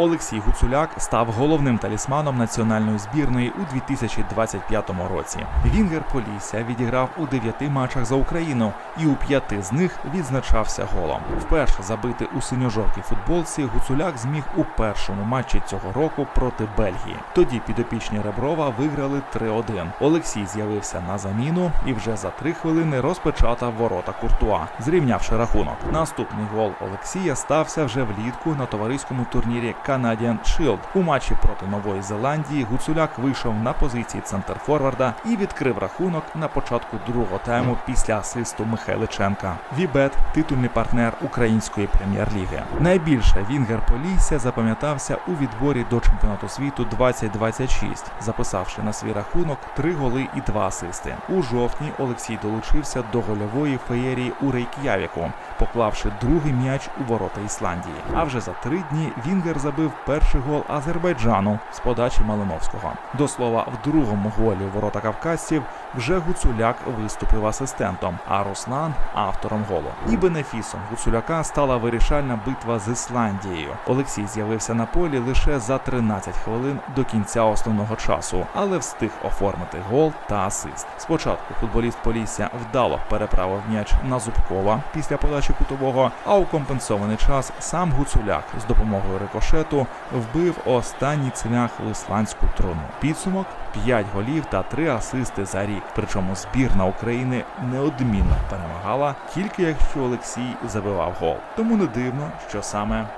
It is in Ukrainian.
Олексій Гуцуляк став головним талісманом національної збірної у 2025 році. Вінгер Полісся відіграв у дев'яти матчах за Україну і у п'яти з них відзначався голом. Вперше забити у синьо-жовтій футболці Гуцуляк зміг у першому матчі цього року проти Бельгії. Тоді підопічні Реброва виграли 3-1. Олексій з'явився на заміну і вже за три хвилини розпечатав ворота Куртуа, зрівнявши рахунок. Наступний гол Олексія стався вже влітку на товариському турнірі Canadian Shield. У матчі проти Нової Зеландії Гуцуляк вийшов на позиції центрфорварда і відкрив рахунок на початку другого тайму після асисту Михайличенка. Вібет титульний партнер української прем'єр-ліги. Найбільше Вінгер Полісся запам'ятався у відборі до чемпіонату світу 2026, записавши на свій рахунок три голи і два асисти. У жовтні Олексій долучився до гольової феєрії у Рейк'явіку, поклавши другий м'яч у ворота Ісландії. А вже за три дні Вінгер забив перший гол Азербайджану з подачі Малиновського. До слова, в другому голі у ворота кавказців вже Гуцуляк виступив асистентом, а Руслан автором голу. І бенефісом Гуцуляка стала вирішальна битва з Ісландією. Олексій з'явився на полі лише за 13 хвилин до кінця основного часу, але встиг оформити гол та асист. Спочатку футболіст Полісся вдало переправив м'яч на Зубкова після подачі кутового, а у компенсований час сам Гуцуляк з допомогою рикошету вбив останній цвях в ісландську труну. Підсумок 5 голів та 3 асисти за рік. Причому збірна України неодмінно перемагала, тільки якщо Олексій забивав гол. Тому не дивно, що саме